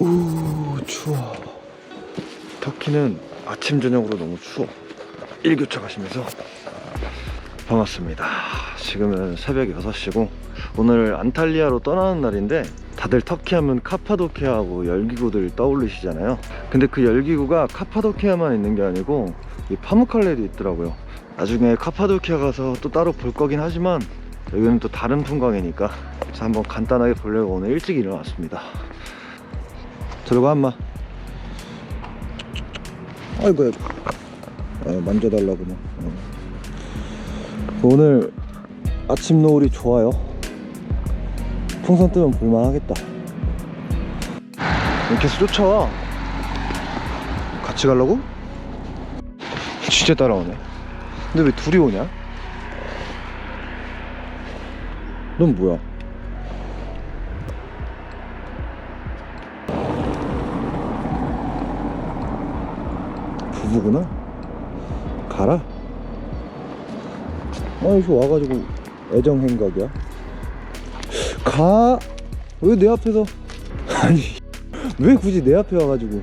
우 추워. 터키는 아침 저녁으로 너무 추워. 일교차 가시면서. 반갑습니다. 지금은 새벽 6시고 오늘 안탈리아로 떠나는 날인데 다들 터키 하면 카파도키아하고 열기구들 떠올리시잖아요. 근데 그 열기구가 카파도키아만 있는 게 아니고 이 파무칼레도 있더라고요. 나중에 카파도키아 가서 또 따로 볼 거긴 하지만 여기는 또 다른 풍광이니까 그래서 한번 간단하게 보려고 오늘 일찍 일어났습니다 들어가 한마 아이고 아이고 아, 만져달라고 막 어. 오늘 아침 노을이 좋아요 풍선 뜨면 볼만하겠다 계속 쫓아와 같이 가려고? 진짜 따라오네 근데 왜 둘이 오냐? 넌 뭐야? 부부구나? 가라. 아, 여기 와가지고 애정 행각이야? 가. 왜 내 앞에서? 아니, 왜 굳이 내 앞에 와가지고?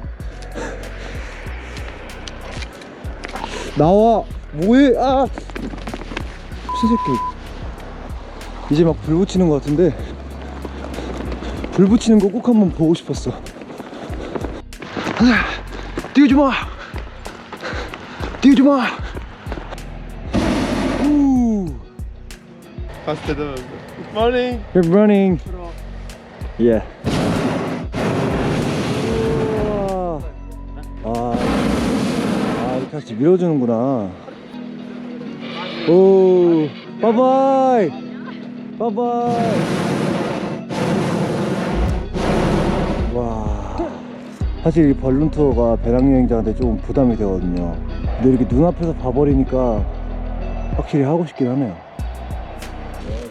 나와. 뭐해? 아, 새새끼. 이제 막 불 붙이는 것 같은데 불 붙이는 거 꼭 한번 보고 싶었어. 아, 뛰지 마. 뛰지 마. 우. Faster the Good morning. Good running. Yeah. 우와. 아, 아 이렇게 같이 밀어주는구나. 오, 바이바이. 바이바이. 와. 사실 이 벌룬 투어가 배낭 여행자한테 조금 부담이 되거든요. 근데 이렇게 눈앞에서 봐버리니까 확실히 하고 싶긴 하네요.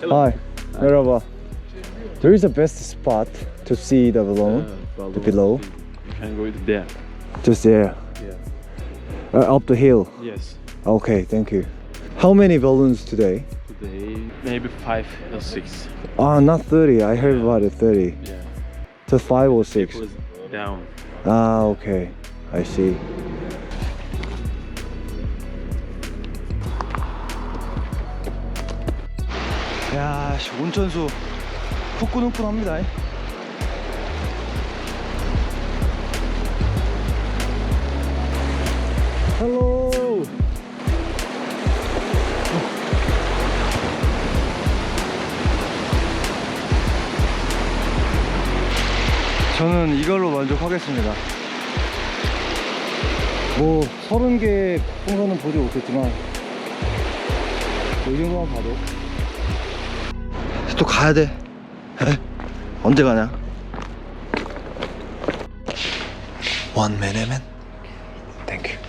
Hi, merhaba. There is a best spot to see the balloon. The below. You can go there. Just there, Yeah. uh, up the hill. Yes. Okay, thank you. How many balloons today? Today maybe five or six. Ah, not 30. I heard about it 30. Yeah. Just five or six. It was down. Ah, okay. I see. 야, 씨, 온천수 후끈후끈합니다. 헬로. 저는 이걸로 만족하겠습니다. 뭐 서른 개 풍선은 보지 못했지만 뭐이 정도만 봐도 또 가야 돼. 에? 언제 가냐? One minute, man. Thank you.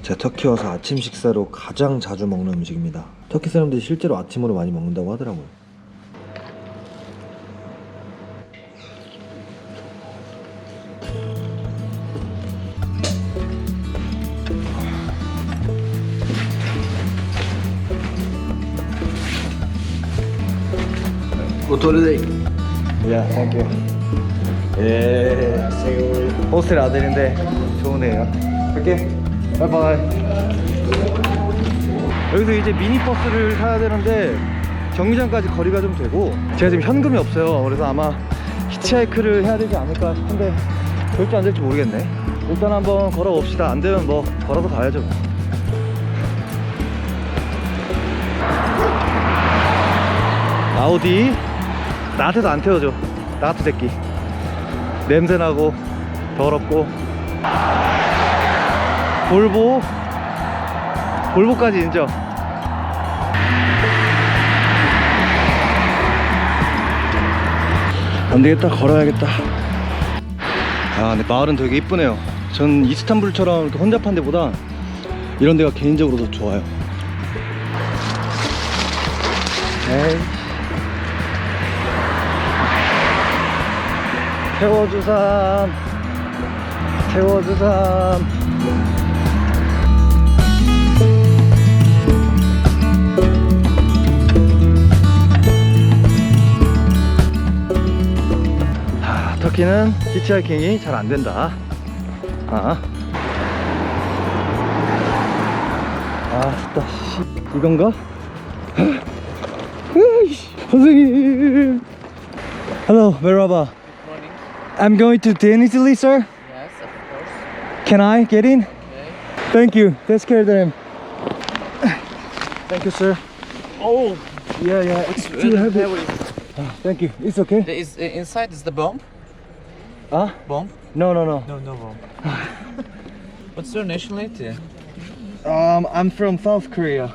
제가 터키 와서 아침 식사로 가장 자주 먹는 음식입니다. 터키 사람들이 실제로 아침으로 많이 먹는다고 하더라고요. 야, 땡큐. 예. 호스텔 아들인데 좋으네요. 갈게. 바이바이. 여기서 이제 미니버스를 타야 되는데 경기장까지 거리가 좀 되고 제가 지금 현금이 없어요. 그래서 아마 히치하이크를 해야 되지 않을까 싶은데 될지 안 될지 모르겠네. 일단 한번 걸어 봅시다. 안 되면 뭐 걸어서 가야죠. 아우디 나한테도 안 태워줘. 나 같은 새끼. 냄새나고 더럽고. 볼보? 볼보까지 인정. 안되겠다. 걸어야겠다. 아 근데 마을은 되게 이쁘네요. 전 이스탄불처럼 이렇게 혼잡한 데보다 이런 데가 개인적으로 더 좋아요. 에이 태워주삼 태워주삼 아, 터키 터키는 히치하이킹이 잘 안 된다. 아. 아, 춥다. 씨. 이건가? 으이씨, 선생님. Hello. Morning. I'm going to Denizli, sir. Yes, of course. Can I get in? Okay. Thank you. Take care, them. Thank you, sir. Oh, Yeah, yeah. It's too heavy. Thank you. It's okay. There is uh, inside is the bomb. Ah? Bomb? No, no, no. No, no bomb. What's your nationality? Um, I'm from South Korea.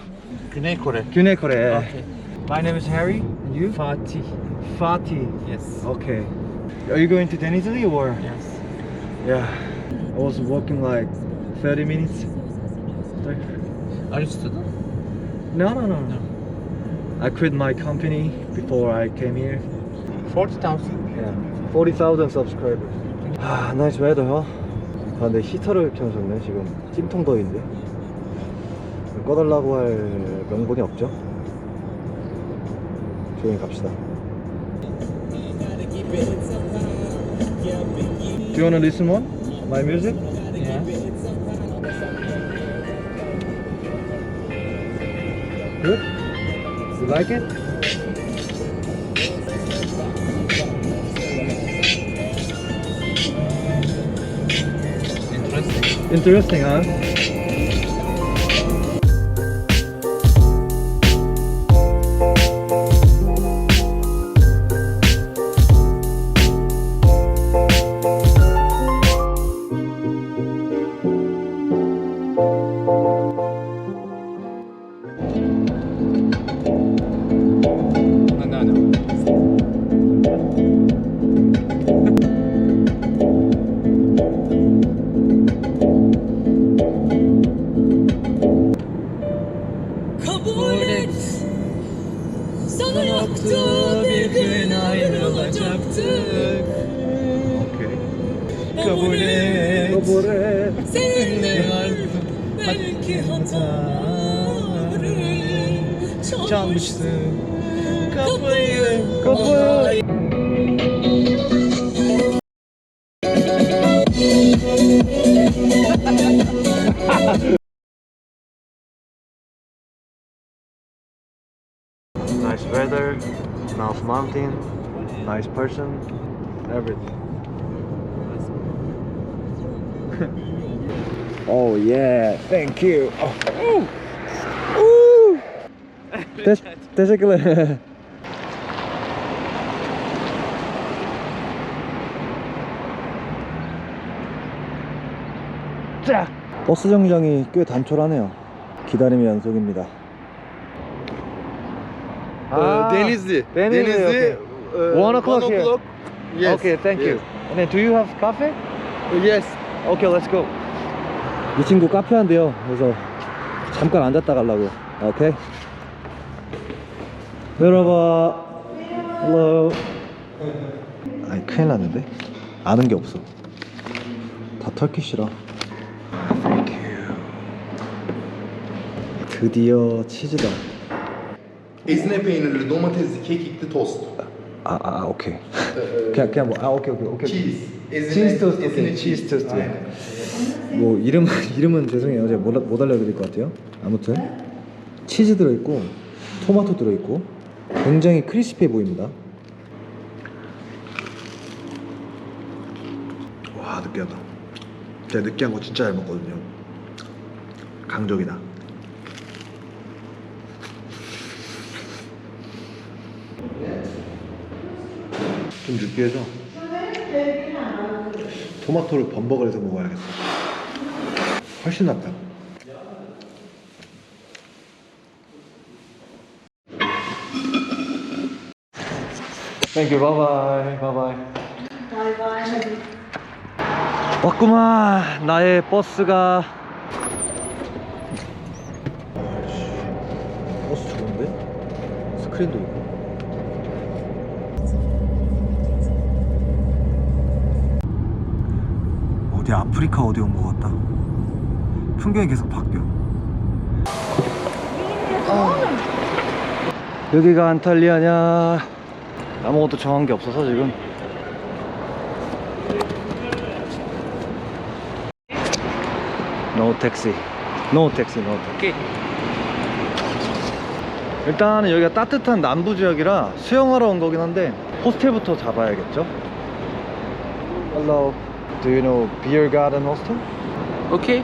Güney Kore. Güney Korea. Okay. My name is Harry. And you? Fatih. Fatih. Yes. Okay. Are you going to Denizli or? Yes. Yeah. I was walking like 30 minutes. Are you student? No, no, no, no. I quit my company before I came here. Forty thousand. Yeah. 40,000 subscribers. 아, nice weather, huh? 아, 근데 히터를 켜놓으셨네, 지금. 찜통 더위인데. 꺼달라고 할 명분이 없죠? 조용히 갑시다. Do you wanna listen one? My music? Yeah. Good? You like it? Interesting. Interesting, huh? Kabul et Sana yoktu bir gün ayrılacaktık Okay. Kabul et Kabul et. Seninle vardım belki hataları Çalmıştım kapıyı Kapı. Nice person, everything. oh yeah, thank you. Oh. Ooh. Te- teşekkürler. 자. 버스 정류장이 꽤 단촐하네요. 기다림의 연속입니다. Uh, Denizli. Denizli, okay. Uh, One o'clock here. Yes. Okay, thank you. yes. And then do you have coffee? Yes. Okay, let's go. 이 친구 카페 한대요. 그래서 잠깐 앉았다 가려고. 오케이. 여러분. Hello. 아니 큰일 났는데. 아는 게 없어. 다 터키시라. Thank you. 드디어 치즈다. Ezine peynirli, domatesli, kekikli tost. 아, 아, 오케이. 그냥 그냥 뭐, 아, 오케이, 오케이, 오케이. Ezine, 치즈 토스트, 오케이. 치즈. 토스트. 뭐 이름 이름은 죄송해요. 제가 못, 못 알려 드릴 것 같아요. 아무튼 치즈 들어 있고 토마토 들어 있고 굉장히 크리스피해 보입니다. 와 느끼하다. 제가 느끼한 거 진짜 잘 먹거든요. 강적이다. 좀 느끼해서 토마토를 범벅을 해서 먹어야겠다. 훨씬 낫다. 땡큐 바이바이 바이바이 바이바이 왔구만. 나의 버스가. 버스 좋은데? 스크린도 있고 아프리카 어디 온 것 같다. 풍경이 계속 바뀌어. 어. 여기가 안탈리아냐? 아무것도 정한 게 없어서 지금. No taxi. No taxi 일단은 여기가 따뜻한 남부 지역이라 수영하러 온 거긴 한데 호스텔부터 잡아야겠죠? Hello. Do you know Beer Garden Hostel? Okay.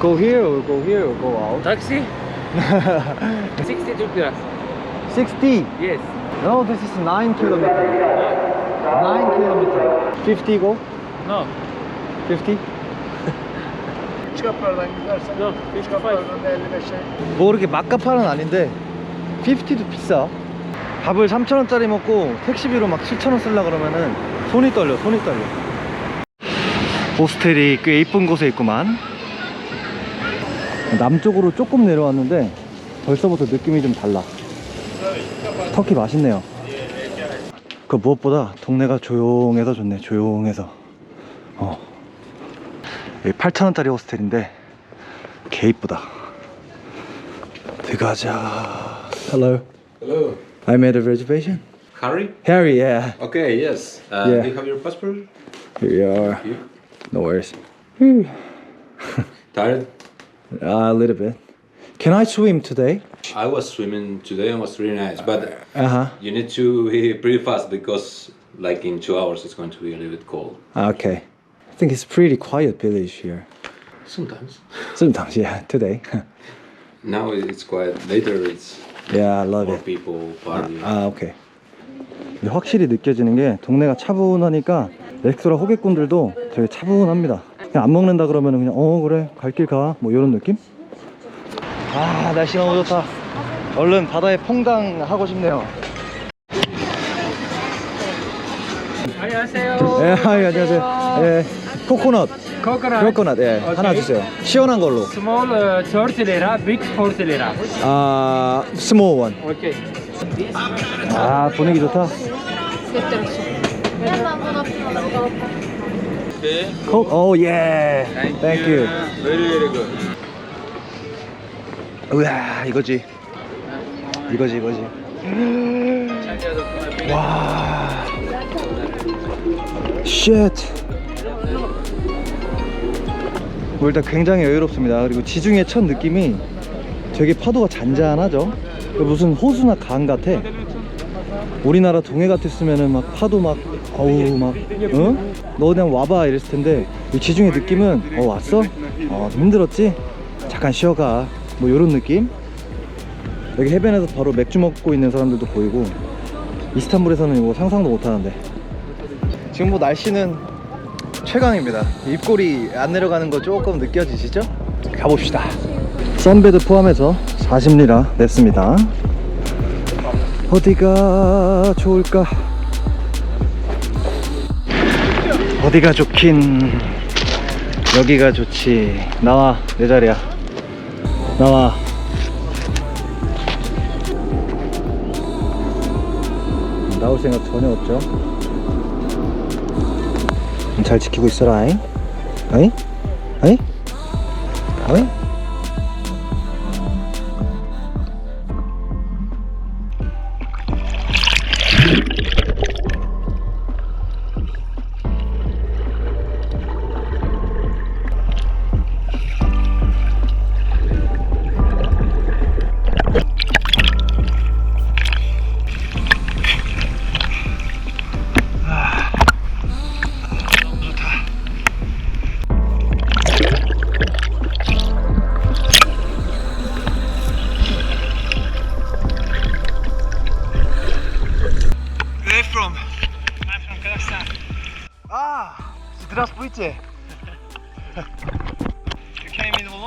Go here or go here or go out? Taxi? 62 plus. 60. Yes. No, this is 9 kilometer. 9 kilometer. 50 go? No. 50? No. 55. 뭐 그렇게 막가파는 아닌데 50도 비싸 밥을 3,000원짜리 먹고 택시비로 막 7,000원 쓰려 그러면은 손이 떨려 손이 떨려 호스텔이 꽤 이쁜 곳에 있구만 남쪽으로 조금 내려왔는데 벌써부터 느낌이 좀 달라 터키 맛있네요 그 무엇보다 동네가 조용해서 좋네 조용해서 어. 8,000원짜리 호스텔인데 개 이쁘다 들어가자 Hello Hello, I made a reservation Harry. Harry yeah Okay, yes. Uh, Yeah. Do you have your passport? Here you are You No worries tired? A little bit Can I swim today? I was swimming today and was really nice, but Uh-huh you need to be pretty fast because, like in two hours, it's going to be a little bit cold. Okay I think it's pretty quiet village here Sometimes. Sometimes yeah today Now it's quiet. Later, it's Yeah I love more it people partying. 아 오케이 근데 확실히 느껴지는 게 동네가 차분하니까 레스토랑 호객꾼들도 되게 차분합니다. 그냥 안 먹는다 그러면 그냥 어 그래 갈 길 가. 뭐 이런 느낌? 아 날씨 너무 좋다. 얼른 바다에 퐁당 하고 싶네요. 안녕하세요. 예 안녕하세요. 예 코코넛. Coconut. 코코넛 예 하나 주세요. 시원한 걸로. Small uh, 30 lira, big 40 lira. 아 스몰 원 Okay. 아 분위기 좋다 콕, 오 예. 땡큐. Very very good. 우와 이거지. 이거지 이거지. 와. 쉣. 뭐 일단 굉장히 여유롭습니다. 그리고 지중해 첫 느낌이 되게 파도가 잔잔하죠. 무슨 호수나 강 같아. 우리나라 동해 같았으면은 막 파도 막 어우 막 응? 너 그냥 와봐 이랬을 텐데 이 지중해 느낌은 어 왔어? 어 힘들었지? 잠깐 쉬어가 뭐 요런 느낌? 여기 해변에서 바로 맥주 먹고 있는 사람들도 보이고 이스탄불에서는 이거 상상도 못 하는데 지금 뭐 날씨는 최강입니다 입꼬리 안 내려가는 거 조금 느껴지시죠? 가봅시다 선베드 포함해서 40리라 냈습니다 어디가 좋을까? 어디가 좋긴 여기가 좋지 나와 내 자리야 나와 나올 생각 전혀 없죠 잘 지키고 있어라 잉? 어이? 어이? 어이?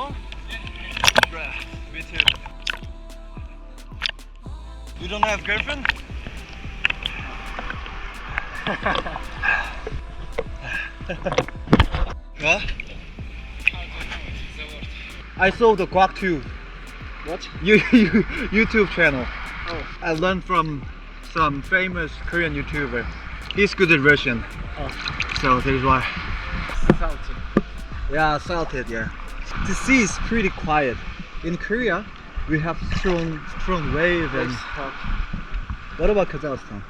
Came in alone? Yeah. Bruh, me too. You don't have girlfriend? what? I saw the Guak Tube. What? You, you, YouTube channel. Oh. I learned from some famous Korean YouTuber. He's good at Russian. Oh. So that is why. Salty. Yeah, salted, yeah the sea is pretty quiet. In Korea, we have strong, strong wave and. What about Kazakhstan?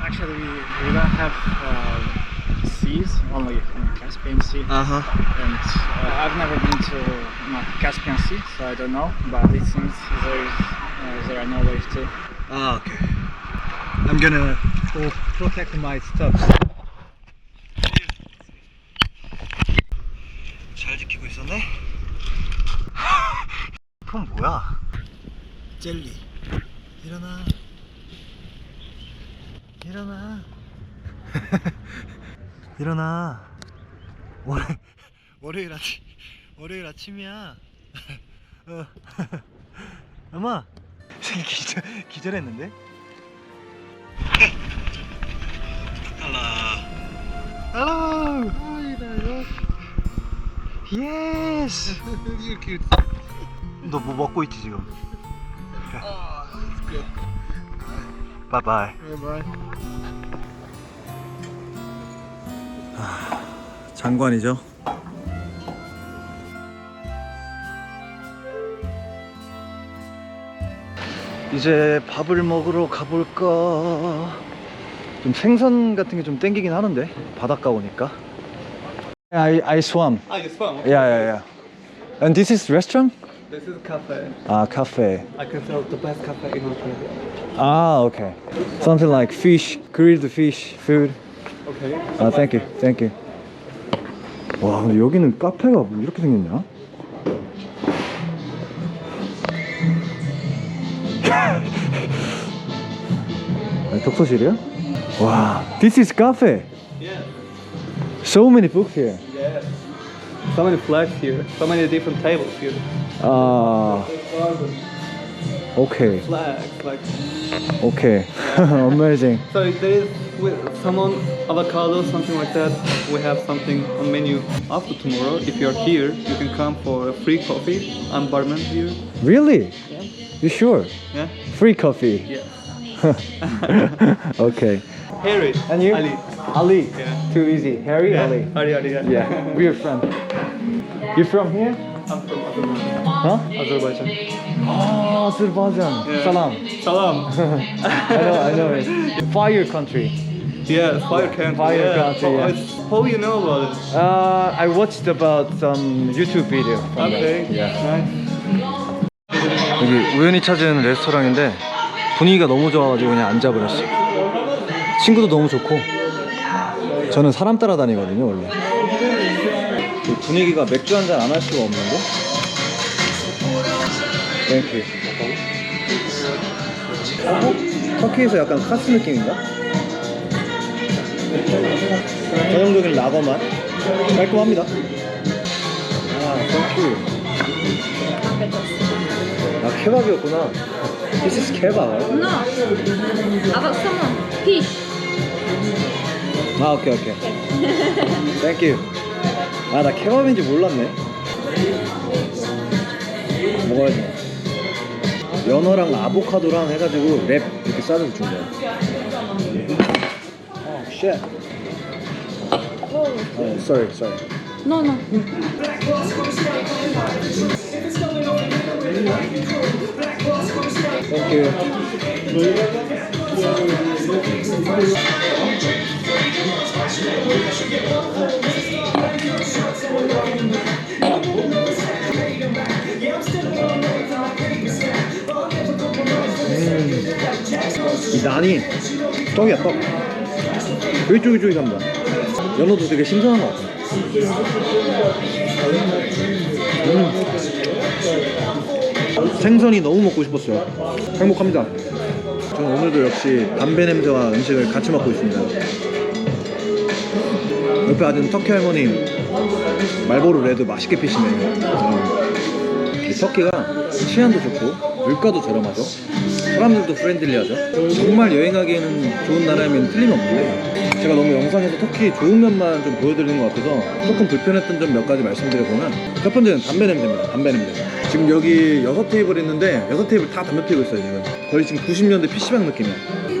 Actually, we, we don't have uh, seas, only Caspian Sea. Uh huh. And uh, I've never been to Caspian Sea, so I don't know. But it seems there is uh, there are no waves too. Ah, okay. I'm gonna protect my stuff. 젤리. 일어나. 일어나. 일어나. 월요일, 월요일 아침, 월요일 아침이야. 어. 엄마. 기절, 기절했는데? Hello. Hello. Yes. You're cute. 너뭐 먹고 있지 지금? 바이바이. 장관이죠. 이제 밥을 먹으러 가볼까? 좀 생선 같은 게 좀 땡기긴 하는데 바닷가 오니까. I I swam. Ah, you swam? Yeah, yeah, yeah. And this is restaurant? This is cafe. 아, cafe. I can tell the best cafe in Australia. Ah, okay. Something like fish, grilled fish, food. Okay. 아, thank you, thank you. 와, 근데 여기는 카페가 뭐 이렇게 생겼냐? 아, 독서실이야? 와, this is cafe. Yeah. So many books here. So many flags here. So many different tables here. 아, okay, Flags, like. okay, amazing. So there is with salmon, avocado, something like that. We have something on menu. After tomorrow, if you're here, you can come for a free coffee. I'm barman here. Really? Yeah. You sure? Yeah. Free coffee. Yeah. okay. Harry. And you? Ali. Ali. Yeah. Too easy. Harry, Yeah. Ali. Ali, Ali, yeah. Yeah, we're from. You from here? I'm from Azerbaijan. Huh? Azerbaijan. Oh, Azerbaijan. Yeah. Salam. Salam. I know, I know it. Fire country. yeah, fire country. Fire yeah. country, Oh, yeah. it's- How you know about it? Uh, I watched about some YouTube video. Okay. That. Yeah. Nice. 여기 우연히 찾은 레스토랑인데 분위기가 너무 좋아가지고 그냥 앉아버렸어. 친구도 너무 좋고. 저는 사람 따라다니거든요 원래. 이 분위기가 맥주 한 잔 안 할 수가 없는데. 땡큐. 어? 터키에서 약간 카스 느낌인가? 전형적인 라거 맛. 깔끔합니다. 아, 땡큐. 아, 케밥이었구나. This is 케밥. No. About salmon. Fish. 아, 오케이, 오케이. 땡큐. 아, 나 케밥인지 몰랐네. 먹어야지. 연어랑 아보카도랑 해가지고 랩 이렇게 싸줘서 준 거야. 어, 쉣. 어, sorry, sorry. No, no. Thank you. 음. 이 난이 떡이야 떡. 되게 쫄깃쫄깃합니다. 연어도 되게 신선한 것 같아. 음. 생선이 너무 먹고 싶었어요. 행복합니다. 저는 오늘도 역시 담배 냄새와 음식을 같이 맡고 있습니다. 옆에 아는 터키 할머니 말보로 레드 맛있게 피시네요. 이 터키가 치안도 좋고 물가도 저렴하죠. 사람들도 프렌들리하죠. 정말 여행하기에는 좋은 나라면 틀림없는데 제가 너무 영상에서 터키 좋은 면만 좀 보여드리는 것 같아서 조금 불편했던 점 몇 가지 말씀드려보면 첫 번째는 담배 냄새입니다. 담배 냄새. 지금 여기 여섯 테이블 있는데 여섯 테이블 다 담배 피우고 있어요 지금. 거의 지금 90년대 PC방 느낌이야.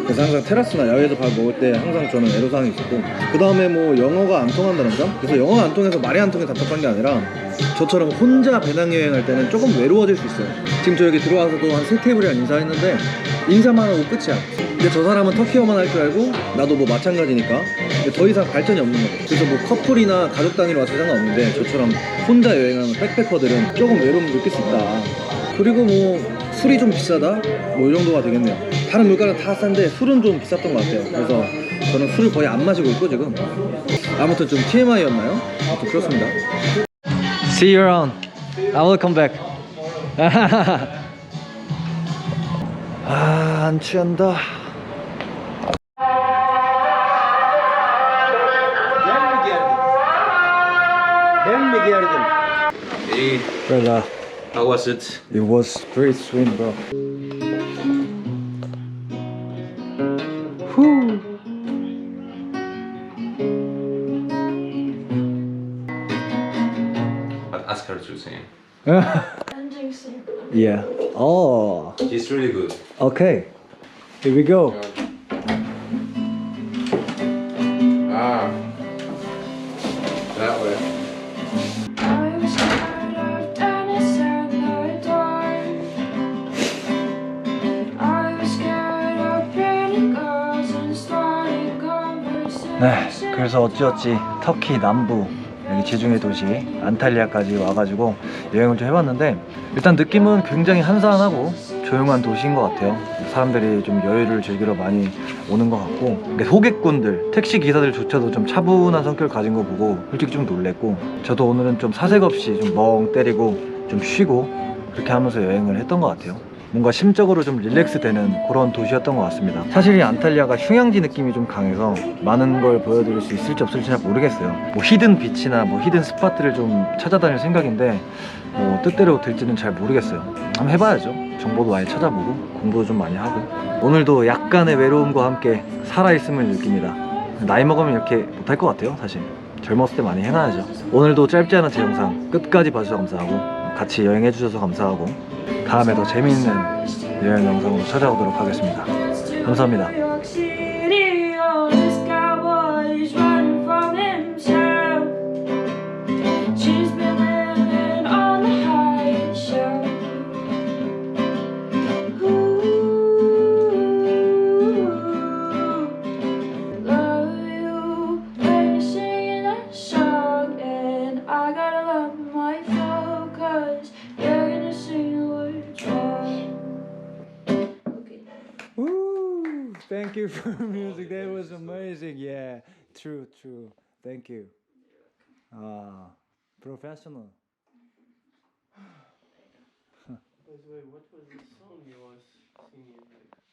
그래서 항상 테라스나 야외에서 밥 먹을 때 항상 저는 애로사항이 있었고 그 다음에 뭐 영어가 안 통한다는 점 그래서 영어가 안 통해서 말이 안 통해 답답한 게 아니라 저처럼 혼자 배낭여행할 때는 조금 외로워질 수 있어요 지금 저 여기 들어와서도 한 세 테이블이랑 인사했는데 인사만 하고 끝이야 근데 저 사람은 터키어만 할 줄 알고 나도 뭐 마찬가지니까 더 이상 발전이 없는 거죠. 그래서 뭐 커플이나 가족 단위로 와서 상관없는데 저처럼 혼자 여행하는 백패커들은 조금 외로움을 느낄 수 있다. 그리고 뭐 술이 좀 비싸다? 뭐 이 정도가 되겠네요. 다른 물가는 다 싼데 술은 좀 비쌌던 것 같아요. 그래서 저는 술을 거의 안 마시고 있고 지금 아무튼 좀 TMI였나요? 아무튼 그렇습니다. See you around. I will come back. 아, 안 취한다. Hey, Brother, how was it? it was great swim, bro. Whew. But ask her to sing. Yeah. Oh, She's really good. okay. Here we go. 그래서 어찌어찌 터키 남부 여기 지중해 도시 안탈리아까지 와가지고 여행을 좀 해봤는데 일단 느낌은 굉장히 한산하고 조용한 도시인 것 같아요. 사람들이 좀 여유를 즐기러 많이 오는 것 같고 호객꾼들, 택시 기사들조차도 좀 차분한 성격을 가진 거 보고 솔직히 좀 놀랬고 저도 오늘은 좀 사색 없이 좀 멍 때리고 좀 쉬고 그렇게 하면서 여행을 했던 것 같아요. 뭔가 심적으로 좀 릴렉스 되는 그런 도시였던 것 같습니다. 사실 이 안탈리아가 휴양지 느낌이 좀 강해서 많은 걸 보여드릴 수 있을지 없을지 잘 모르겠어요. 뭐 히든 비치나 뭐 히든 스팟들을 좀 찾아다닐 생각인데 뭐 뜻대로 될지는 잘 모르겠어요. 한번 해봐야죠. 정보도 많이 찾아보고 공부도 좀 많이 하고 오늘도 약간의 외로움과 함께 살아있음을 느낍니다. 나이 먹으면 이렇게 못할 것 같아요, 사실. 젊었을 때 많이 해놔야죠. 오늘도 짧지 않은 제 영상 끝까지 봐주셔서 감사하고 같이 여행해 주셔서 감사하고 다음에 더 재미있는 여행 영상으로 찾아오도록 하겠습니다. 감사합니다. True, true. Thank you. Ah, professional. By the way, what was the song you was